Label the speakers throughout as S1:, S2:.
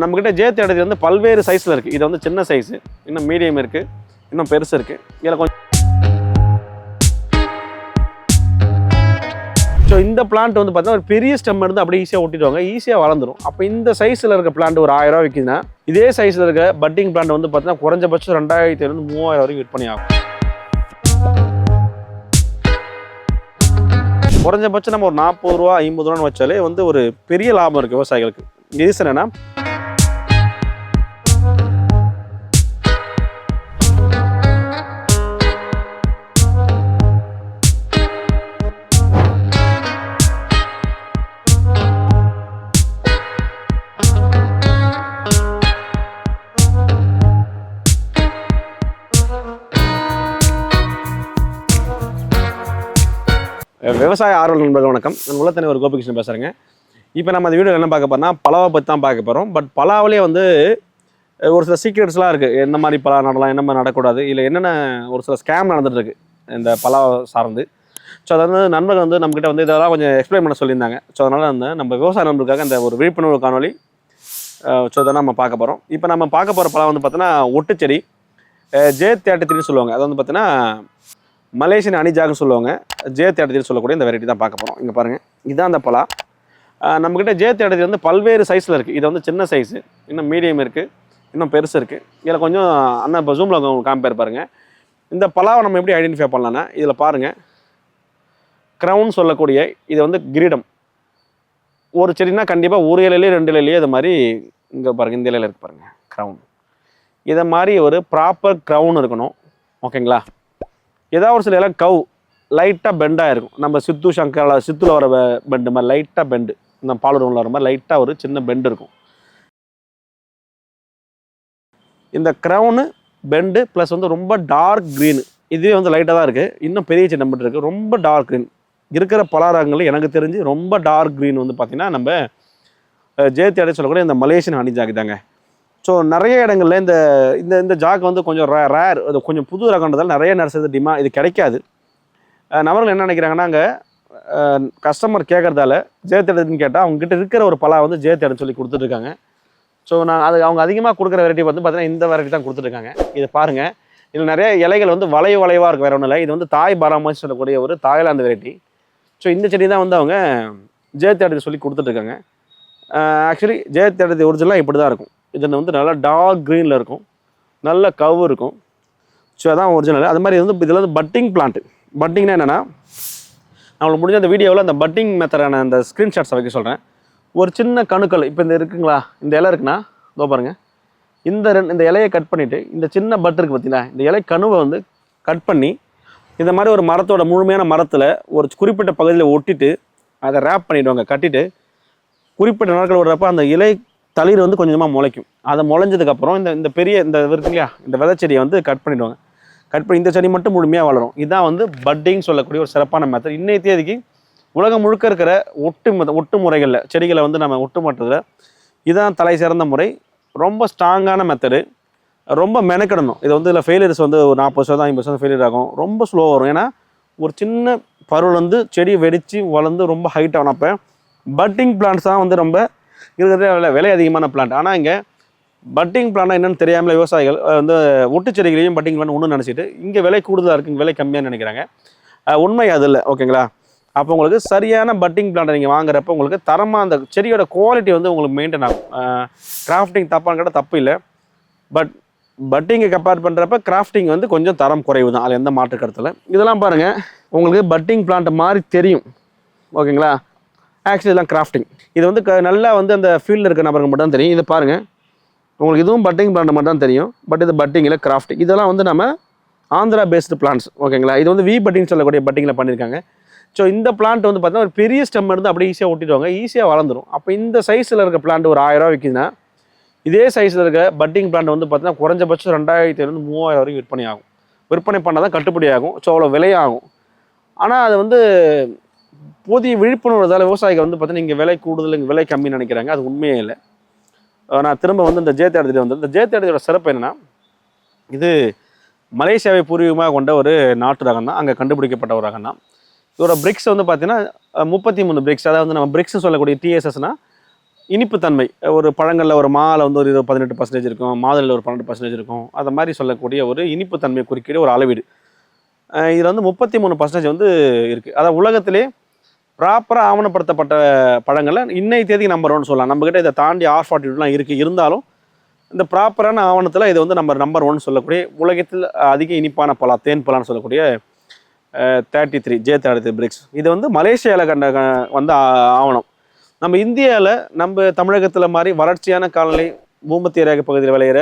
S1: நம்மக்கிட்ட ஜே தேடத்தில் வந்து பல்வேறு சைஸில் இருக்குது இது வந்து சின்ன சைஸு இன்னும் மீடியம் இருக்குது இன்னும் பெருசு இருக்குது இதில் கொஞ்சம் ஸோ இந்த பிளான்ட் வந்து பார்த்தீங்கன்னா ஒரு பெரிய ஸ்டெம் இருந்து அப்படியே ஈஸியாக ஒட்டிடுவாங்க ஈஸியாக வளர்ந்துடும் அப்போ இந்த சைஸில் இருக்க பிளான்ட் ஒரு ஆயிரம் ரூபா விற்கிதுன்னா இதே சைஸில் இருக்க பட்டிங் பிளான்ட் வந்து பார்த்தீங்கன்னா குறைஞ்சபட்சம் ரெண்டாயிரத்தி ஐநூறு மூவாயிரம் வரைக்கும் விற்பனை ஆகும். குறைஞ்சபட்சம் நம்ம ஒரு நாற்பது ரூபா ஐம்பது ரூபான்னு வச்சாலே வந்து ஒரு பெரிய லாபம் இருக்குது விவசாயிகளுக்கு. ரீசன் என்னன்னா விவசாய ஆர்வல் நண்பர்கள் வணக்கம். நான் உள்ளத்தனை ஒரு கோபிகிருஷ்ணன் பேசுகிறேங்க இப்போ நம்ம அந்த வீடியோ என்ன பார்க்க போகிறோம்னா பலாவை பற்றி தான் பார்க்க போகிறோம் பட் பலாவிலே வந்து ஒரு சில சீக்ரெட்ஸ்லாம் இருக்குது என்ன மாதிரி பலா நடலாம் என்ன மாதிரி நடக்கூடாது இல்லை என்னென்ன ஒரு சில ஸ்கேம் நடந்துட்டுருக்கு இந்த பலாவை சார்ந்து. ஸோ அதை வந்து நண்பர்கள் வந்து நம்மக்கிட்ட வந்து இதெல்லாம் கொஞ்சம் எக்ஸ்பிளைன் பண்ண சொல்லியிருந்தாங்க. ஸோ அதனால் வந்து நம்ம விவசாய நண்பருக்காக இந்த ஒரு விழிப்புணர்வு காணொலி ஸோ இதை நம்ம பார்க்க போகிறோம் இப்போ நம்ம பார்க்க போகிற பழம் வந்து பார்த்தீங்கன்னா ஒட்டுச்செடி ஜே தேட்டத்திரின்னு சொல்லுவாங்க. அது வந்து பார்த்தீங்கன்னா மலேசியன் அனிஜாக்னு சொல்லுவாங்க. ஜே தேட்டத்தில் சொல்லக்கூடிய இந்த வெரைட்டி தான் பார்க்க போகிறோம் இங்கே பாருங்கள் இதுதான் அந்த பலா. நம்மக்கிட்ட ஜே தேட்டத்தில் வந்து பல்வேறு சைஸில் இருக்குது இது வந்து சின்ன சைஸு இன்னும் மீடியம் இருக்குது இன்னும் பெருசு இருக்குது இதில் கொஞ்சம் அண்ணா இப்போ ஜூமில் உங்களுக்கு காமிப்பார் இந்த பலாவை நம்ம எப்படி ஐடென்டிஃபை பண்ணலான்னா இதில் பாருங்கள் க்ரௌன் சொல்லக்கூடிய இது வந்து கிரீடம். ஒரு செடினா கண்டிப்பாக ஒரு இலையிலேயே ரெண்டு இலையிலேயே இது மாதிரி இங்கே பாருங்கள் இந்த இலையில் இருக்கு பாருங்கள் க்ரௌன் இதை மாதிரி ஒரு ப்ராப்பர் க்ரௌன் இருக்கணும். ஓகேங்களா ஏதாவது ஒரு சில இலை கவ் லைட்டாக பெண்டாக இருக்கும் நம்ம சித்து சங்கரால சித்தில் வர பெண்டு மாதிரி லைட்டாக பெண்டு இந்த பாலுறவில் வர மாதிரி லைட்டாக ஒரு சின்ன பெண்டு இருக்கும். இந்த க்ரௌனு பெண்டு ப்ளஸ் வந்து ரொம்ப டார்க் க்ரீனு இதுவே வந்து லைட்டாக தான் இருக்குது இன்னும் பெரிய சின்ன பெண்டு இருக்குது ரொம்ப டார்க் க்ரீன் இருக்கிற பலாரங்கள் எனக்கு தெரிஞ்சு ரொம்ப டார்க் க்ரீன் வந்து பார்த்திங்கன்னா நம்ம ஜேத்தி அடை சொல்லக்கூடிய இந்த மலேசியன் ஹனி தாங்க. ஸோ நிறைய இடங்கள்ல இந்த இந்த இந்த ஜாக் வந்து கொஞ்சம் ரே ரேர் அது கொஞ்சம் புது ரகன்றதால் நிறைய நர்சரி டிமா இது கிடைக்காது. நபர்கள் என்ன நினைக்கிறாங்கன்னா அங்கே கஸ்டமர் கேட்குறதால ஜெயத்தேடுன்னு கேட்டால் அவங்ககிட்ட இருக்கிற ஒரு பலா வந்து ஜெயத்தெடுன்னு சொல்லி கொடுத்துட்ருக்காங்க. ஸோ நான் அது அவங்க அதிகமாக கொடுக்குற வெரைட்டி வந்து பார்த்தீங்கன்னா இந்த வெரைட்டி தான் கொடுத்துருக்காங்க இதை பாருங்கள் இதில் நிறைய இலைகள் வந்து வளைவு வளைவாக இருக்குது வேற ஒன்றும் இல்லை. இது வந்து தாய் பராமரிச்சு சொல்லக்கூடிய ஒரு தாய்லாந்து வெரைட்டி ஸோ இந்த செடி தான் வந்து அவங்க ஜெயத்தேடுன்னு சொல்லி கொடுத்துட்ருக்காங்க. ஆக்சுவலி ஜெயத்தேடுதி ஒரிஜினலாக இப்படி தான் இருக்கும். இதில் வந்து நல்லா டார்க் க்ரீனில் இருக்கும். நல்ல கவ் இருக்கும். ஸோ அதான் ஒரிஜினல் அது மாதிரி வந்து இதில் வந்து பட்டிங் பிளான்ட்டு பட்டிங்னா என்னென்னா நம்மளுக்கு முடிஞ்ச அந்த வீடியோவில் அந்த பட்டிங் மெத்தடான அந்த ஸ்க்ரீன்ஷாட்ஸை வைக்க சொல்கிறேன் ஒரு சின்ன கணுக்கள் இப்போ இந்த இருக்குங்களா இந்த இலை இருக்குன்னா இதோ பாருங்க. இந்த ரெண்டு இந்த இலையை கட் பண்ணிவிட்டு இந்த சின்ன பட் இருக்குது பார்த்தீங்களா இந்த இலை கணுவை வந்து கட் பண்ணி இந்த மாதிரி ஒரு மரத்தோட முழுமையான மரத்தில் ஒரு குறிப்பிட்ட பகுதியில் ஒட்டிட்டு அதை ரேப் பண்ணிவிடுவாங்க கட்டிட்டு குறிப்பிட்ட நாட்கள் விடுறப்ப அந்த இலை தளிர் வந்து கொஞ்சமாக முளைக்கும். அதை முளைஞ்சதுக்கப்புறம் இந்த இந்த பெரிய இந்த இருக்கு இல்லையா இந்த விதை செடியை வந்து கட் பண்ணிடுவாங்க. கட் பண்ணி இந்த செடி மட்டும் முழுமையாக வளரும். இதுதான் வந்து பட்டிங் சொல்லக்கூடிய ஒரு சிறப்பான மெத்தட் இன்னைய தேதிக்கு உலகம் முழுக்க இருக்கிற ஒட்டு ஒட்டு முறைகளில் செடிகளை வந்து நம்ம ஒட்டு மாட்டதில் இதுதான் தலை சிறந்த முறை. ரொம்ப ஸ்ட்ராங்கான மெத்தடு ரொம்ப மெனக்கிடணும். இது வந்து இதில் ஃபெயிலியர்ஸ் வந்து ஒரு நாற்பது சதவீதம் ஐம்பது சதவீதம் ஃபெயிலியர் ஆகும். ரொம்ப ஸ்லோ வரும். ஏன்னா ஒரு சின்ன பருவல் வந்து செடி வெடித்து வளர்ந்து ரொம்ப ஹைட் ஆனப்போ பட்டிங் பிளான்ஸ் தான் வந்து ரொம்ப இருக்கிறதே விலை விலை அதிகமான பிளான்ட் ஆனால் இங்கே பட்டிங் பிளான்ட் என்னன்னு தெரியாமல் விவசாயிகள் வந்து ஒட்டு செடிகளையும் பட்டிங் பிளான் ஒன்று நினச்சிட்டு இங்கே விலை கூடுதலாக இருக்குது விலை கம்மியாக நினைக்கிறாங்க. உண்மை அது இல்லை ஓகேங்களா அப்போ உங்களுக்கு சரியான பட்டிங் பிளான்ட்டை நீங்கள் வாங்குறப்ப உங்களுக்கு தரமாக அந்த செடியோட குவாலிட்டி வந்து உங்களுக்கு மெயின்டைன் ஆகும். கிராஃப்டிங் தப்பான்னு கேட்டால் தப்பு இல்லை. பட் பட்டிங்கை கம்பேர் பண்ணுறப்ப கிராஃப்டிங் வந்து கொஞ்சம் தரம் குறைவு தான் அதில் எந்த மாற்று கருத்தில் இதெல்லாம் பாருங்கள் உங்களுக்கு பட்டிங் பிளான்ட் மாதிரி தெரியும். ஓகேங்களா ஆக்சுவலி இதெல்லாம் கிராஃப்டிங் இது வந்து க- நல்லா வந்து அந்த ஃபீல்டில் இருக்க நபருக்கு மட்டும் தான் தெரியும். இது பாருங்கள் உங்களுக்கு இதுவும் பட்டிங் பிளான்ட் மட்டும் தான் தெரியும். பட் இது பட்டிங்கில் கிராஃப்டிங் இதெல்லாம் வந்து நம்ம ஆந்திரா பேஸ்டு பிளான்ஸ் ஓகேங்களா இது வந்து வி பட்டிங் சொல்லக்கூடிய பட்டிங்கில் பண்ணியிருக்காங்க ஸோ இந்த பிளான்ட் வந்து பார்த்தீங்கன்னா ஒரு பெரிய ஸ்டெம் இருந்து அப்படியே ஈஸியாக ஒட்டிடுவாங்க. ஈஸியாக வளர்ந்துடும் அப்போ இந்த சைஸில் இருக்க பிளான்ட் ஒரு ஆயிரம் ரூபா விற்கிதுன்னா இதே சைஸில் இருக்க பட்டிங் பிளான்ட் வந்து பார்த்தீங்கன்னா குறைஞ்சபட்சம் ரெண்டாயிரத்தி ஐநூறு மூவாயிரம் வரைக்கும் விற்பனை ஆகும். விற்பனை பண்ணால் தான் கட்டுப்படி ஆகும். ஸோ அவ்வளோ விலையாகும். ஆனால் அது வந்து போதிய விழிப்புணர்வுதால் விவசாயிகள் வந்து பார்த்தீங்கன்னா இங்கே விலை கூடுதல் இங்கே விலை கம்மின்னு நினைக்கிறாங்க. அது உண்மையே இல்லை. நான் திரும்ப வந்து இந்த ஜே வந்து இந்த ஜே சிறப்பு என்னென்னா இது மலேசியாவை பூர்வீகமாக கொண்ட ஒரு நாட்டு ரகம் தான் அங்கே கண்டுபிடிக்கப்பட்ட ஒரு ரகம் தான் இதோட பிரிக்ஸ் வந்து பார்த்தீங்கன்னா முப்பத்தி மூணு பிரிக்ஸ் அதாவது வந்து நம்ம பிரிக்ஸ் சொல்லக்கூடிய டிஎஸ்எஸ்னா இனிப்பு தன்மை ஒரு பழங்களில் ஒரு மாவில் வந்து ஒரு இருபது பதினெட்டு பர்சன்டேஜ் இருக்கும். மாதுளையில் ஒரு பன்னெண்டு பர்சன்டேஜ் இருக்கும். அது மாதிரி சொல்லக்கூடிய ஒரு இனிப்பு தன்மையை ஒரு அளவீடு. இதில் வந்து முப்பத்தி மூணு பர்சன்டேஜ் வந்து இருக்குது அதாவது உலகத்திலே ப்ராப்பராக ஆவணப்படுத்தப்பட்ட பழங்களை இன்னைய தேதி நம்பர் சொல்லலாம். நம்மக்கிட்ட இதை தாண்டி ஆர் ஃபார்ட்டிலாம் இருக்குது இருந்தாலும் இந்த ப்ராப்பரான ஆவணத்தில் இது வந்து நம்ம நம்பர் ஒன் சொல்லக்கூடிய உலகத்தில் அதிக இனிப்பான பலா தேன் பலான்னு சொல்லக்கூடிய thirty three J thirty three BRICS இது வந்து மலேசியாவில் கண்ட க- வந்த ஆவணம். நம்ம இந்தியாவில் நம்ம தமிழகத்தில் மாதிரி வறட்சியான காலநிலை பூமத்திய ரேகை பகுதியில் விளையிற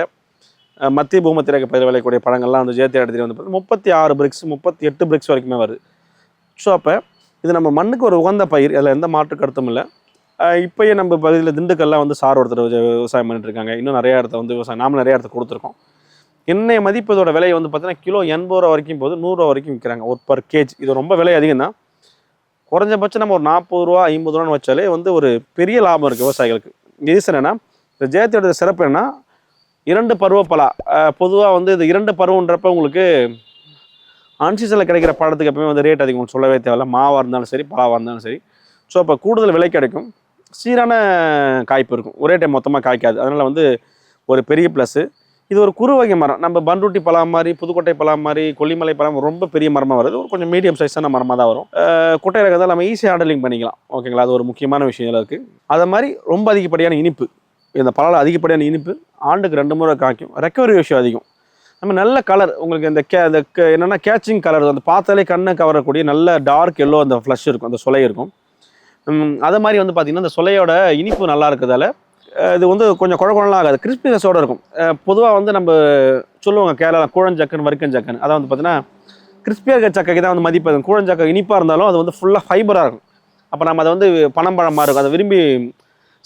S1: மத்திய பூமத்திய ரேக பகுதியில் விளையக்கூடிய பழங்கள்லாம் வந்து ஜே தேர்ட்டி த்ரீ வந்து முப்பத்தி ஆறு பிரிக்ஸ் முப்பத்தி எட்டு பிரிக்ஸ் வரைக்குமே வருது. ஸோ அப்போ இது நம்ம மண்ணுக்கு ஒரு உகந்த பயிர். அதில் எந்த மாற்று கருத்தும் இல்லை. இப்போயே நம்ம பகுதியில் திண்டுக்கல்லாம் வந்து சார் ஒருத்தர் விவசாயம் பண்ணிட்டு இருக்காங்க. இன்னும் நிறைய இடத்த வந்து விவசாயம் நாம நிறைய இடத்த கொடுத்துருக்கோம். எண்ணெய் மதிப்பதோட விலை வந்து பார்த்தீங்கன்னா கிலோ எண்பது ரூபா வரைக்கும் போது நூறுரூவா வரைக்கும் விற்கிறாங்க ஒரு பர் கேஜ் இது ரொம்ப விலை அதிகம் தான் குறைஞ்சபட்சம் நம்ம ஒரு நாற்பது ரூபா ஐம்பது ரூபான்னு வச்சாலே வந்து ஒரு பெரிய லாபம் இருக்குது விவசாயிகளுக்கு. ரீசன் என்னென்னா இந்த ஜெயத்தியோட சிறப்பு என்னன்னா இரண்டு பருவ பலா பொதுவாக வந்து இது இரண்டு பருவன்றப்ப உங்களுக்கு அன்சீசனில் கிடைக்கிற பழத்துக்கு எப்பவுமே வந்து ரேட் அதிகம். சொல்லவே தேவையில்ல. மாவாக இருந்தாலும் சரி பலாவாக இருந்தாலும் சரி. ஸோ அப்போ கூடுதல் விலை கிடைக்கும். சீரான காய்ப்பு இருக்கும். ஒரே டைம் மொத்தமாக காய்க்காது. அதனால் வந்து ஒரு பெரிய ப்ளஸ்ஸு இது ஒரு குறு வகை மரம். நம்ம பண்ருட்டி பழம் மாதிரி புதுக்கோட்டை பழம் மாதிரி கொல்லிமலை பழம் ரொம்ப பெரிய மரமாக வருது. ஒரு கொஞ்சம் மீடியம் சைஸான மரமாக தான் வரும். குட்டை ரகம் நம்ம ஈஸியாக ஹேண்டலிங் பண்ணிக்கலாம். ஓகேங்களா அது ஒரு முக்கியமான விஷயம் இருக்குது அதை மாதிரி ரொம்ப அதிகப்படியான இனிப்பு. இந்த பழம் அதிகப்படியான இனிப்பு ஆண்டுக்கு ரெண்டு முறை காய்க்கும். ரெக்கவரி விஷயம் அதிகம். நம்ம நல்ல கலர் உங்களுக்கு இந்த கே இந்த க- கேச்சிங் கலர் அந்த பார்த்தாலே கண்ணை கவரக்கூடிய நல்ல டார்க் எல்லோ அந்த ஃப்ளஷ் இருக்கும் அந்த சுலை இருக்கும். அதை மாதிரி வந்து பார்த்திங்கன்னா அந்த சுலையோட இனிப்பு நல்லா இருக்கிறதால இது வந்து கொஞ்சம் குழக்கொழலாம் ஆகாது. கிறிஸ்பினஸோடு இருக்கும். பொதுவாக வந்து நம்ம சொல்லுவாங்க கேரளா கூழஞ்சக்கன் வறுக்கஞ்சக்கன் அதான் வந்து பார்த்தீங்கன்னா கிறிஸ்பியாக இருக்க சக்கைக்கு தான் வந்து மதிப்பு கூழஞ்சக்கை இனிப்பாக இருந்தாலும் அது வந்து ஃபுல்லாக ஃபைபராக இருக்கும். அப்போ நம்ம அதை வந்து பனம்பழமாக இருக்கும். அதை விரும்பி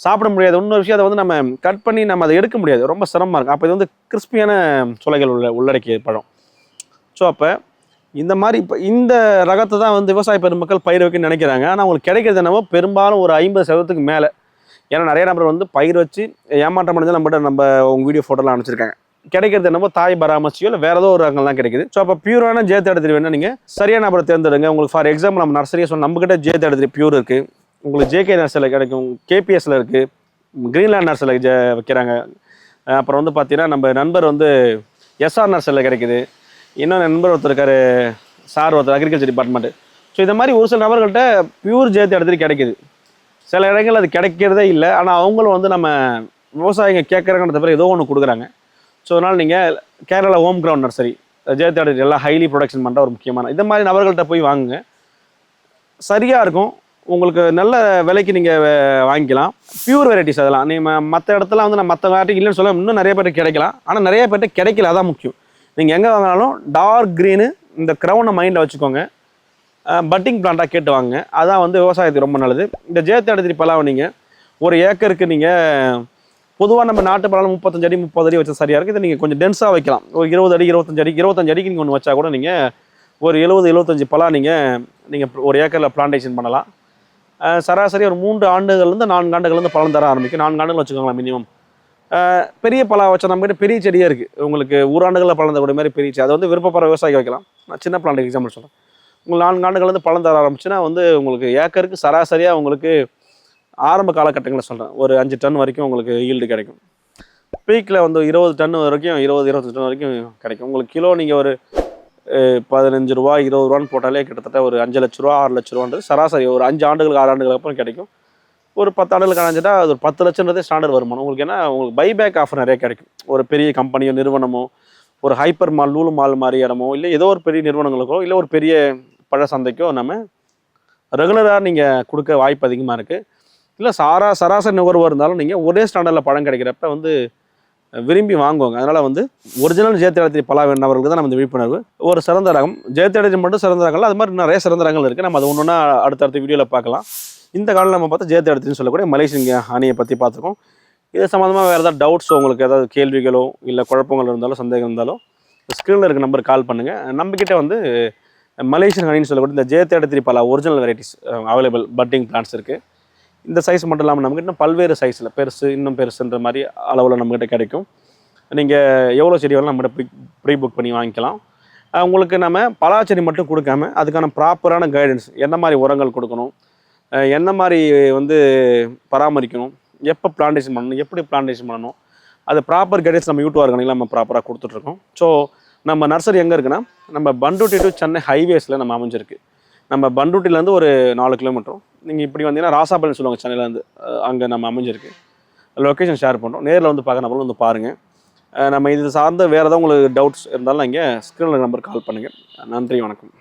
S1: சாப்பிட முடியாது. இன்னொரு விஷயம் அதை வந்து நம்ம கட் பண்ணி நம்ம அதை எடுக்க முடியாது. ரொம்ப சிரமமாக இருக்கும். அப்போ இது வந்து கிறிஸ்பியான சுலைகள் உள்ள உள்ளடக்கிய பழம். ஸோ அப்போ இந்த மாதிரி இப்போ இந்த ரகத்தை தான் வந்து விவசாய பெருமக்கள் பயிர் வைக்கணும்னு நினைக்கிறாங்க. ஆனால் அவங்களுக்கு கிடைக்கிறது என்னவோ பெரும்பாலும் ஒரு ஐம்பது சதவீதத்துக்கு மேலே. ஏன்னா நிறைய நபர் வந்து பயிர் வச்சு ஏமாற்றம் அடைஞ்சு நம்மகிட்ட நம்ம உங்கள் வீடியோ ஃபோட்டோலாம் அனுப்பிச்சிருக்காங்க. கிடைக்கிறது என்னமோ தாய் பராமரிச்சியோ இல்லை வேறு ஏதோ ஒரு ரகங்கள் தான் கிடைக்குது. ஸோ அப்போ பியூரான ஜே தேடுதல் வேணா நீங்கள் சரியான நபரை தேர்ந்தெடுங்க. உங்களுக்கு ஃபார் எக்ஸாம்பிள் நம்ம நர்சரியை சொன்ன நம்மகிட்ட ஜேத்து தேடுதல் பியூர் இருக்குது உங்களுக்கு ஜேகே நர்சரியில் கிடைக்கும். கேபிஎஸ்ல இருக்குது கிரீன்லேண்ட் நர்சரியில் ஜே வைக்கிறாங்க. அப்புறம் வந்து பார்த்தீங்கன்னா நம்ம நண்பர் வந்து எஸ்ஆர் நர்சரியில் கிடைக்குது. இன்னொரு நண்பர் ஒருத்தர் இருக்காரு. சார் ஒருத்தர் அக்ரிகல்ச்சர் டிபார்ட்மெண்ட்டு ஸோ இந்த மாதிரி ஒரு சில நபர்கள்ட்ட பியூர் ஜேத்து இடத்துல கிடைக்குது. சில இடங்கள் அது கிடைக்கிறதே இல்லை. ஆனால் அவங்களும் வந்து நம்ம விவசாயிங்க கேட்குறாங்கன்ற தவிர ஏதோ ஒன்று கொடுக்குறாங்க. ஸோ அதனால் நீங்கள் கேரளா ஹோம் கிரவுண்ட் நர்சரி ஜெயத்து இடத்துல எல்லாம் ஹைலி ப்ரொடக்ஷன் பண்ணுற ஒரு முக்கியமான இந்த மாதிரி நபர்கள்ட்ட போய் வாங்குங்க. சரியாக இருக்கும். உங்களுக்கு நல்ல விலைக்கு நீங்கள் வாங்கிக்கலாம். பியூர் வெரைட்டிஸ் அதெல்லாம். நீங்கள் மற்ற இடத்துல வந்து நான் மற்ற வெரைட்டி இல்லைன்னு சொல்ல இன்னும் நிறைய பேர்ட்ட கிடைக்கலாம். ஆனால் நிறைய பேர்ட்ட கிடைக்கல. அதான் முக்கியம். நீங்கள் எங்கே வாங்கினாலும் டார்க் க்ரீனு இந்த க்ரௌனை மைண்டில் வச்சுக்கோங்க. பட்டிங் பிளான்ட்டாக கேட்டு வாங்க. அதான் வந்து விவசாயத்துக்கு ரொம்ப நல்லது. இந்த ஜேத்தடத்திரி பழம் நீங்கள் ஒரு ஏக்கருக்கு நீங்கள் பொதுவாக நம்ம நாட்டு பழம் முப்பத்தஞ்சு அடி முப்பது அடி வச்சா சரியாக இருக்குது இதை நீங்கள் கொஞ்சம் டென்ஸாக வைக்கலாம். ஒரு இருபது அடி இருபத்தஞ்சு அடி இருபத்தஞ்சு அடிக்கு நீங்கள் ஒன்று வச்சா கூட நீங்கள் ஒரு எழுபது எழுபத்தஞ்சு பழம் நீங்கள் நீங்கள் ஒரு ஏக்கரில் பிளான்டேஷன் பண்ணலாம். சராசரி ஒரு மூன்று ஆண்டுகள்லேருந்து நான்கு ஆண்டுகள்லேருந்து பழம் தர ஆரம்பிக்கும். நான்கு ஆண்டுகள் வச்சுக்கோங்களேன் மினிமம் பெரிய பழம் வச்சா நம்மகிட்ட பெரிய செடியே இருக்குது உங்களுக்கு ஊராண்டுகளில் பலன் தரக்கூடிய மாதிரி பெரிய செடி. அதை வந்து விருப்பப்படுற விவசாயிக்கு வைக்கலாம். நான் சின்ன பிளான்ட் எக்ஸாம்பிள் சொல்கிறேன் உங்களுக்கு நான்கு ஆண்டுகள்லேருந்து பழம் தர ஆரம்பிச்சுன்னா வந்து உங்களுக்கு ஏக்கருக்கு சராசரியாக உங்களுக்கு ஆரம்ப காலகட்டங்களில் சொல்கிறேன் ஒரு அஞ்சு டன் வரைக்கும் உங்களுக்கு ஈல்டு கிடைக்கும். பீக்கில் வந்து இருபது டன் வரைக்கும் இருபது இருபத்தஞ்சு டன் வரைக்கும் கிடைக்கும். உங்களுக்கு கிலோ நீங்கள் ஒரு பதினஞ்சு ரூபா இருபது ரூபான்னு போட்டாலே கிட்டத்தட்ட ஒரு அஞ்சு லட்ச ரூபா ஆறு லட்ச ரூபான்றது. சராசரி ஒரு அஞ்சு ஆண்டுகளுக்கு ஆறு ஆண்டுகளுக்கு அப்புறம் கிடைக்கும். ஒரு பத்து ஆண்டுகளுக்கு அணைஞ்சிட்டா அது ஒரு பத்து லட்சம்ன்றதே ஸ்டாண்டர்ட் வருமானம். உங்களுக்கு ஏன்னா உங்களுக்கு பைபேக் ஆஃபர் நிறைய கிடைக்கும். ஒரு பெரிய கம்பெனியோ நிறுவனமோ ஒரு ஹைப்பர் மால் லூலு மால் மாதிரி இடமோ இல்லை ஏதோ ஒரு பெரிய நிறுவனங்களுக்கோ இல்லை ஒரு பெரிய பழ சந்தைக்கோ நம்ம ரெகுலராக நீங்கள் கொடுக்க வாய்ப்பு அதிகமாக இருக்குது இல்லை சாரா சராசரி நுகர்வோர் இருந்தாலும் நீங்கள் ஒரே ஸ்டாண்டர்டில் பழம் கிடைக்கிறப்ப வந்து விரும்பி வாங்குவாங்க. அதனால் வந்து ஒரிஜினல் ஜெயத்திரத்தி பலா வேண்டவர்களுக்கு தான் நம்ம இந்த விழிப்புணர்வு. ஒரு சிறந்த ரகம். ஜெயத்திரத்தி மட்டும் சிறந்த ரகங்கள். அது மாதிரி நிறைய சிறந்த ரகங்கள் இருக்குது நம்ம அது ஒன்று ஒன்றா அடுத்தடுத்த வீடியோவில் பார்க்கலாம். இந்த காலம் நம்ம பார்த்தா ஜெயத்திரத்தின்னு சொல்லக்கூடிய மலேசியன் அணியை பற்றி பார்த்துருக்கோம். இது சம்மந்தமாக வேறு ஏதாவது டவுட்ஸ் உங்களுக்கு ஏதாவது கேள்விகளோ இல்லை குழப்பங்கள் இருந்தாலும் சந்தேகம் இருந்தாலும் ஸ்க்ரீனில் இருக்க நம்பர் கால் பண்ணுங்கள் நம்மக்கிட்ட வந்து மலேசியன் ஹனின்னு சொல்லக்கூடிய இந்த ஜெயத்தேடத்திரி பல original varieties available budding plans இருக்குது இந்த சைஸ் மட்டும் இல்லாமல் நம்மக்கிட்ட இன்னும் பல்வேறு சைஸில் பெருசு இன்னும் பெருசுன்ற மாதிரி அளவில் நம்மக்கிட்ட கிடைக்கும். நீங்கள் எவ்வளோ செடி வேணாலும் நம்மகிட்ட ப்ரீ ப்ரீ புக் பண்ணி வாங்கிக்கலாம். உங்களுக்கு நம்ம பலாச்செடி மட்டும் கொடுக்காம அதுக்கான ப்ராப்பரான கைடன்ஸ் என்ன மாதிரி உரங்கள் கொடுக்கணும் என்ன மாதிரி வந்து பராமரிக்கணும் எப்போ பிளான்டேஷன் பண்ணணும் எப்படி பிளான்டேஷன் பண்ணணும் அது ப்ராப்பர் கைடன்ஸ் நம்ம யூடியூப் ஆர்கனில் நம்ம ப்ராப்பராக கொடுத்துட்ருக்கோம் ஸோ நம்ம நர்சரி எங்கே இருக்குன்னா நம்ம பண்டுட்டி டு சென்னை ஹைவேஸில் நம்ம அமைஞ்சிருக்கு. நம்ம பண்ருட்டிலேருந்து ஒரு நாலு கிலோமீட்டரும் நீங்கள் இப்படி வந்தீங்கன்னா ராசாபல்னு சொல்லுவாங்க சென்னையிலேருந்து அங்கே நம்ம அமைஞ்சிருக்கு. லொக்கேஷன் ஷேர் பண்ணுறோம் நேரில் வந்து பார்க்கணும் வந்து பாருங்கள் நம்ம இது சார்ந்த வேறு ஏதாவது உங்களுக்கு டவுட்ஸ் இருந்தாலும் இங்கே ஸ்க்ரீனில் நம்பர் கால் பண்ணுங்கள் நன்றி வணக்கம்.